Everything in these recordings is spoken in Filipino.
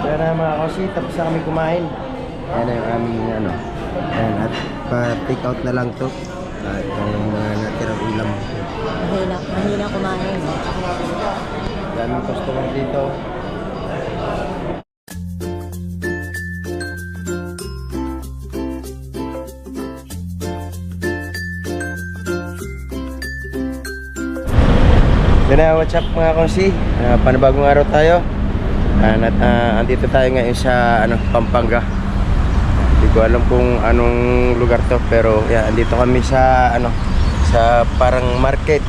Kaya na mga kasi, tapos na kami kumain. Yan na yung aming ano. Yan, at pa-take out na lang to. At yung mga natirang ulam. Mahina, mahina kumain. Daming customer dito. Then, uh, what's up mga konsi? Uh, panibagong araw tayo. And, at uh, andito tayo ngayon sa ano, Pampanga. Hindi ko alam kung anong lugar to pero yeah, andito kami sa ano sa parang market.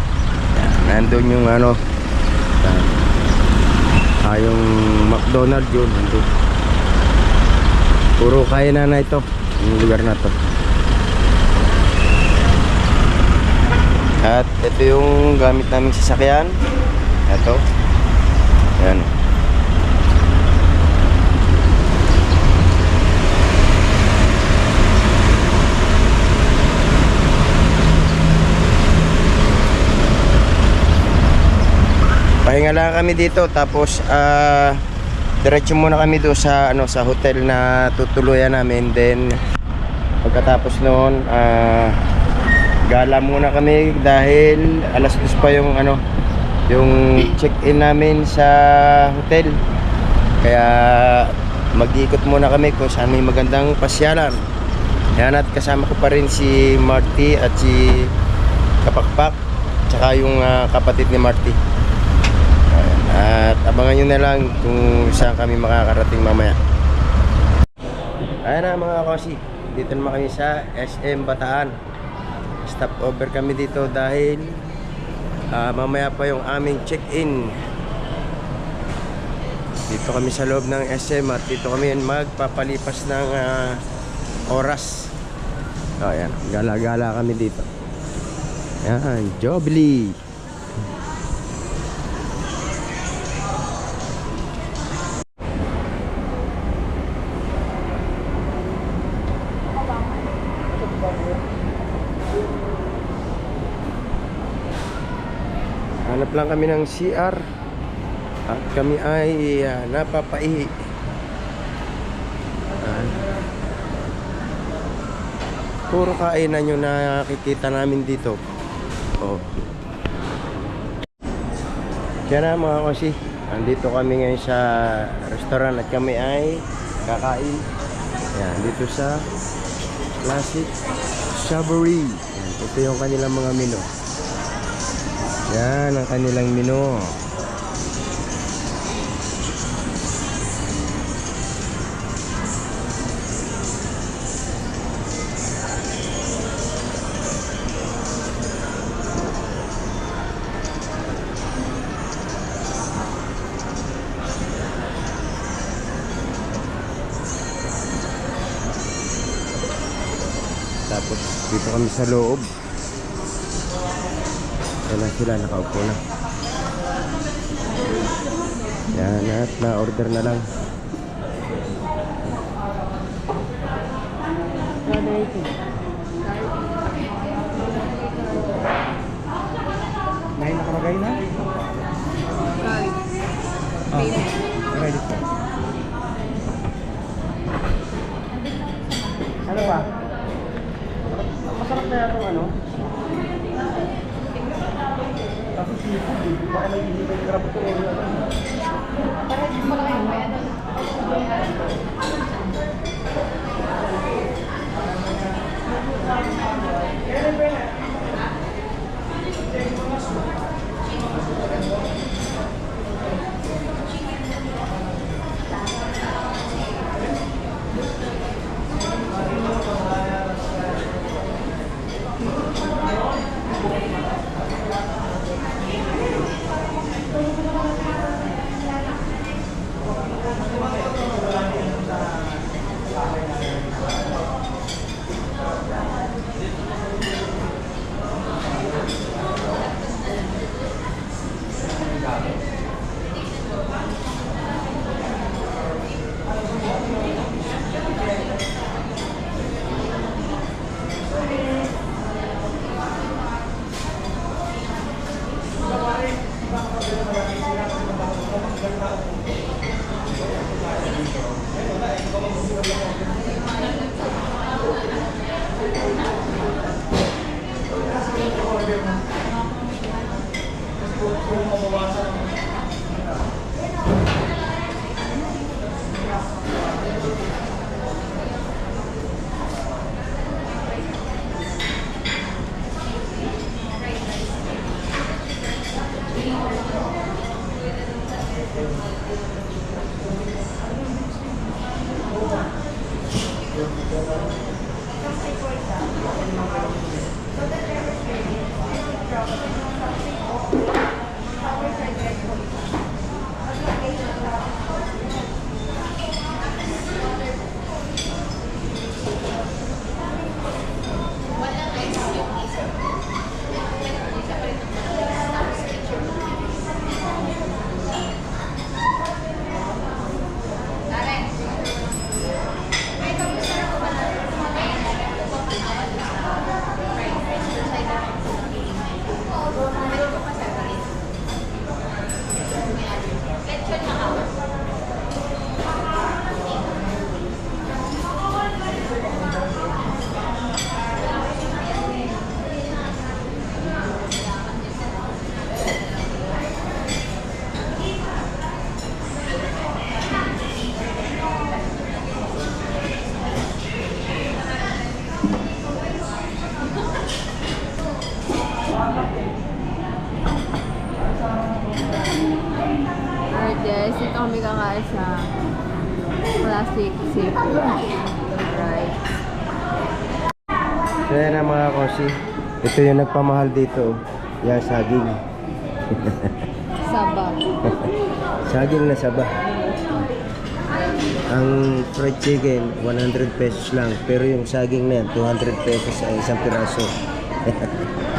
Nandun yung ano ah, yung McDonald yun nandun. Puro kaya na ito yung lugar na to. At ito yung gamit naming sasakyan. Ito. Yan. Pahinga lang kami dito tapos ah diretso muna kami doon sa ano sa hotel na tutuluyan namin. Then pagkatapos noon ah gala muna kami dahil alas 2 pa yung ano yung check-in namin sa hotel. Kaya mag-ikot muna kami kung saan may magandang pasyalan. Yan at kasama ko pa rin si Marty at si Kapakpak tsaka yung ah, kapatid ni Marty at abangan nyo na lang kung saan kami makakarating mamaya. Ayan na mga kosi, dito naman kami sa SM Bataan. Stop over kami dito dahil ah, mamaya pa yung aming check-in. Dito kami sa loob ng SM at dito kami magpapalipas ng ah, oras. So, ayan, gala-gala kami dito. Ayan, Jobly. Hanap lang kami ng CR at kami ay uh, napapaihi. Ayan. Puro kainan yung nakikita namin dito. Oh. Kaya na mga kasi, andito kami ngayon sa restaurant at kami ay kakain. Yan, dito sa Classic Savory. Ito yung kanilang mga menu. Yan ang kanilang menu. Tapos dito kami sa loob. Yan na sila, nakaupo na. Yan at na-order na lang. Nine nakalagay na? Ah, ready po. Ano pa? Masarap na yata ano? Kasi seafood eh. Baka may hindi may crab to or ano. sa Thank you. Plastic safety. Right. So yan ang mga kosi. Ito yung nagpamahal dito. Yan, saging. Saba. Saging na saba. Ang fried chicken, 100 pesos lang. Pero yung saging na yan, 200 pesos sa isang piraso.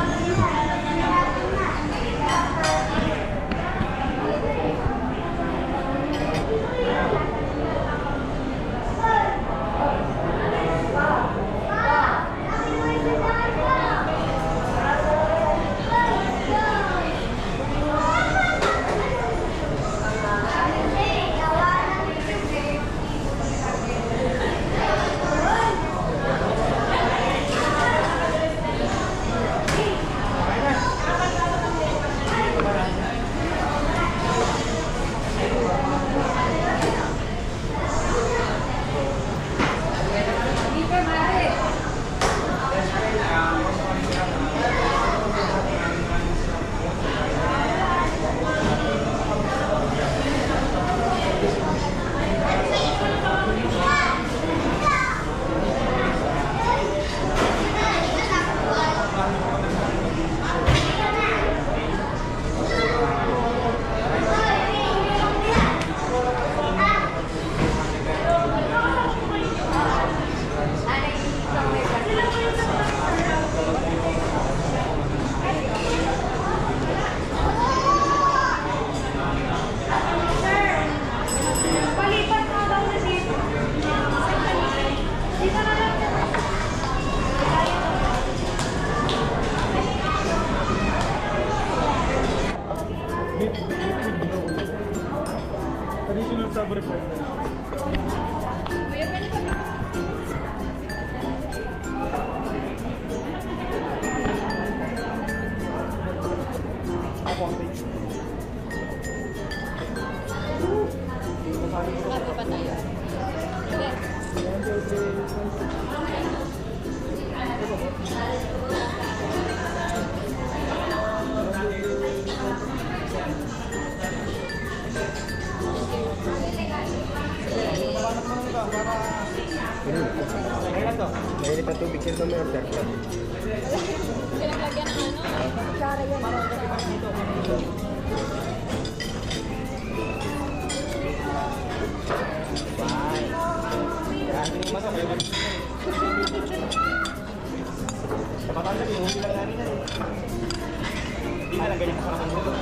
Ano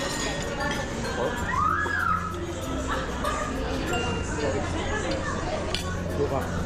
Wow.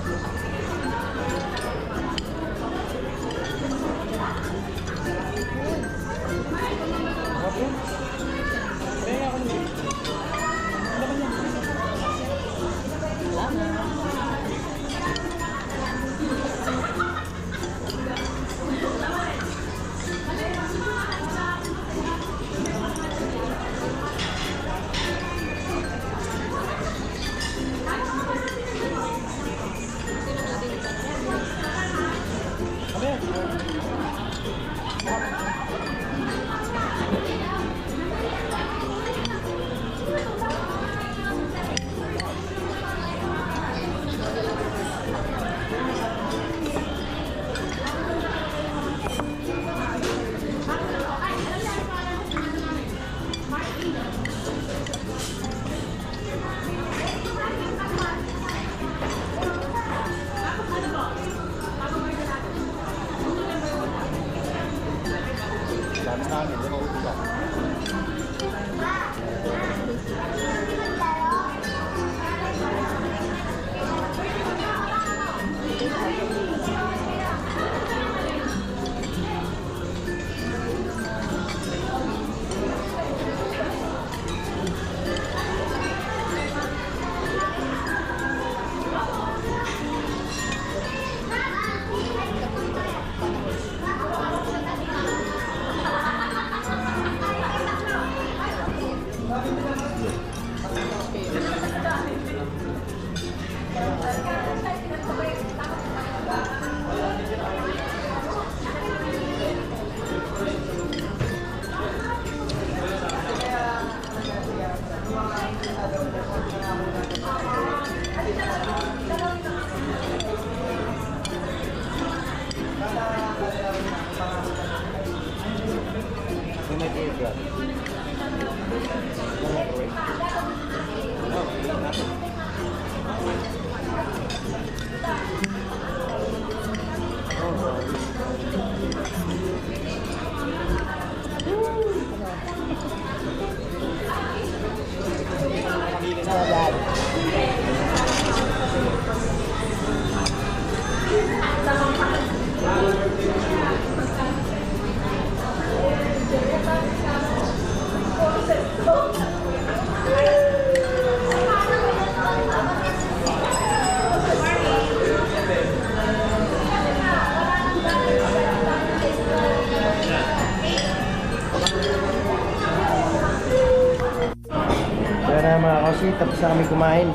Kasi, tapos na kami kumain.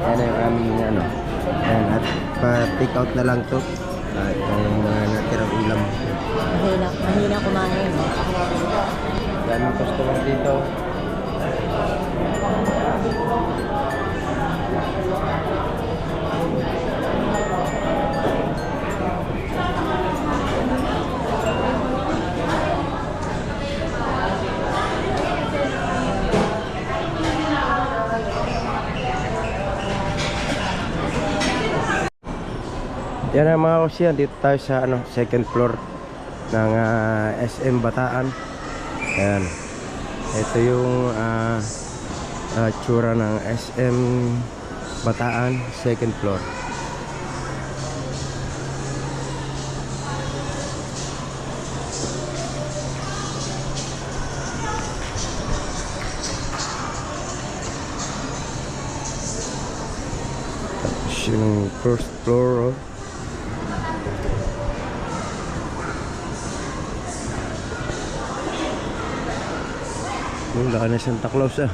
Yan na yung aming ano. Yan, at pa-take out na lang to. At yung mga natirang ulam. Mahina, mahina kumain. Daming customer dito. Yan ang mga kusya, dito tayo sa ano, second floor ng ah, SM Bataan. Ayan. Ito yung ah, ah, tsura ng SM Bataan, second floor. Tapos yung first floor, oh. Laki na Santa Claus ah.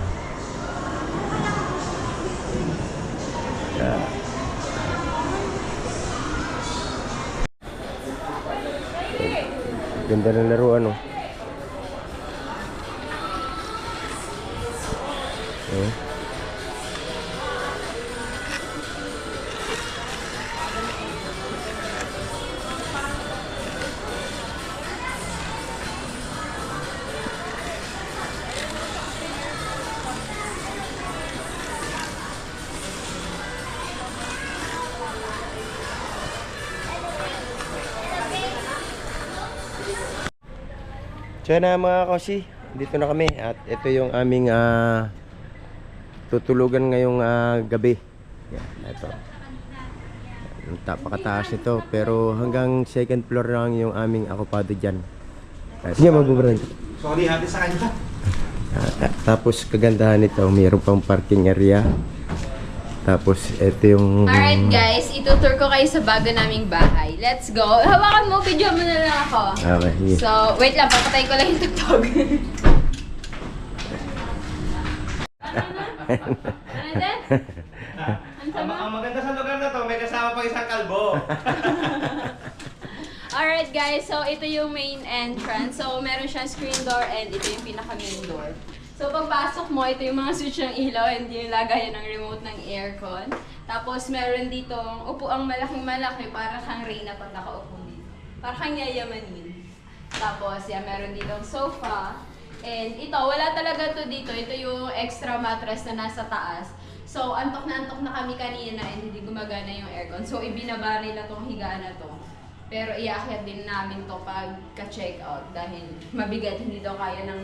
Yeah. Ganda ng laruan oh. Oh. So yan na mga kasi, dito na kami at ito yung aming ah, tutulugan ngayong ah, gabi. Yan, ito. Napakataas nito pero hanggang second floor lang yung aming akopado dyan. Sige, magbubrand. Sorry, hati sa kanya. Ta- tapos kagandahan nito, mayroon pang parking area. Tapos ito yung Alright guys, itutur ko kayo sa bago naming bahay. Let's go. Hawakan mo, video mo na lang ako. Okay. So, wait lang, papatay ko lang yung tugtog. ano din? Ang Ang, maganda sa lugar na to, may kasama pa isang kalbo. Alright guys, so ito yung main entrance. So meron siyang screen door and ito yung pinaka main door. So pagpasok mo, ito yung mga switch ng ilaw and yung ng remote ng aircon. Tapos meron dito upuang malaking malaki para kang Reyna pag nakaupo dito. Para kang yayamanin. Tapos yan, meron dito sofa. And ito, wala talaga to dito. Ito yung extra mattress na nasa taas. So, antok na antok na kami kanina and hindi gumagana yung aircon. So, ibinaba nila tong higaan na to. Pero iakyat din namin to pag ka-check out dahil mabigat hindi daw kaya ng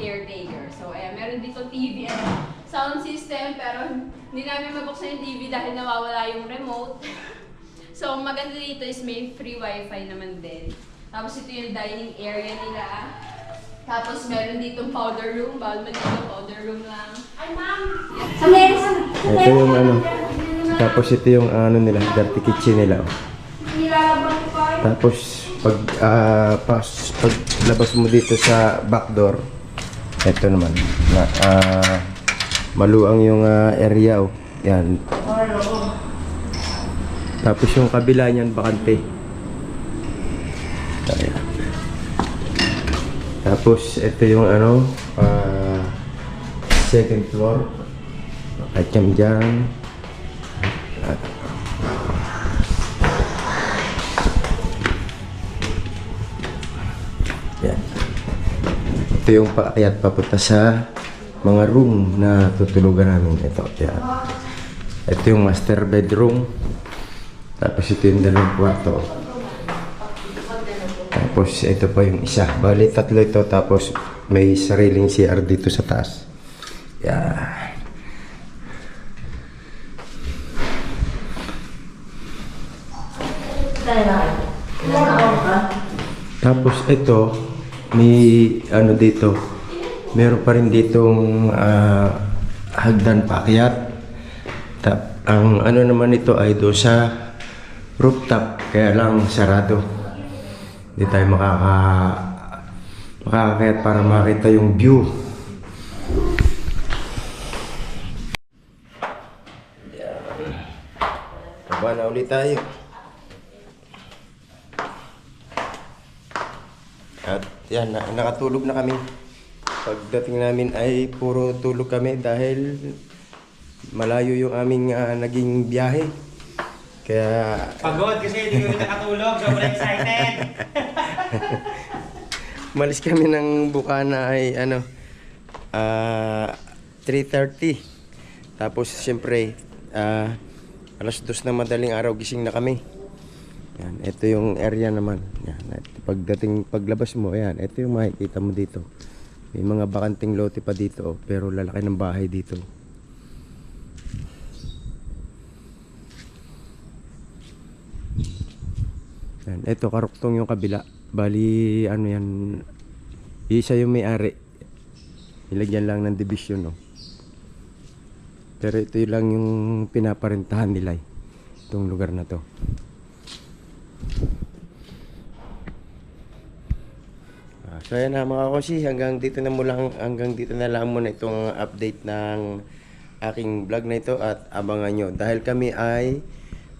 caretaker. So, ayan, meron dito TV and sound system pero hindi namin mabuksan yung TV dahil nawawala yung remote. so, ang maganda dito is may free wifi naman din. Tapos ito yung dining area nila. Tapos meron ditong powder room. Bawal man dito powder room lang. Ay, ma'am! ito yung ano. Tapos ito yung ano nila, dirty kitchen nila. oh. Tapos pag ah, pas pag labas mo dito sa back door, ito naman na ah, maluang yung ah, area oh. Yan. Tapos yung kabila niyan bakante. Tapos ito yung ano ah, second floor. At yan dyan. Yan. Ito yung paakyat papunta sa mga room na tutulugan namin. Ito, yan. Ito yung master bedroom. Tapos ito yung dalawang kwarto. Tapos ito pa yung isa. Bali, tatlo ito. Tapos may sariling CR dito sa taas. Yan. Tapos ito, may ano dito, meron pa rin ditong ah, hagdan paakyat. Tap, ang ano naman ito ay doon sa rooftop, kaya lang sarado. Hindi tayo makaka makakakayat para makita yung view. Baba na ulit tayo. At yan, na- nakatulog na kami. Pagdating namin ay puro tulog kami dahil malayo yung aming ah, naging biyahe. Kaya Pagod kasi hindi kami nakatulog, sobrang excited. malis kami ng Bukana ay ano ah 3.30. Tapos siyempre ah, alas dos na madaling araw gising na kami. Yan, ito yung area naman. Yan, at pagdating paglabas mo, ayan, ito yung makikita mo dito. May mga bakanting lote pa dito, oh, pero lalaki ng bahay dito. Yan, ito karuktong yung kabila. Bali, ano yan, isa yung may-ari. Ilagyan lang ng division, no. Pero ito lang yung pinaparentahan nila, eh, itong lugar na to. Ah, So ayan na mga kosi, hanggang dito na mo lang, hanggang dito na lang muna itong update ng aking vlog na ito at abangan nyo. Dahil kami ay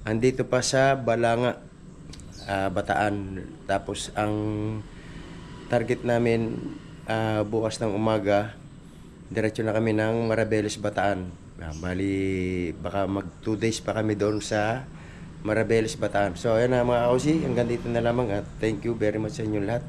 andito pa sa Balanga, ah, Bataan. Tapos ang target namin ah, bukas ng umaga, diretso na kami ng Marabeles, Bataan. Ah, bali, baka mag 2 days pa kami doon sa Marabeles, Bataan. So ayan na mga kosi, hanggang dito na lamang at thank you very much sa inyong lahat.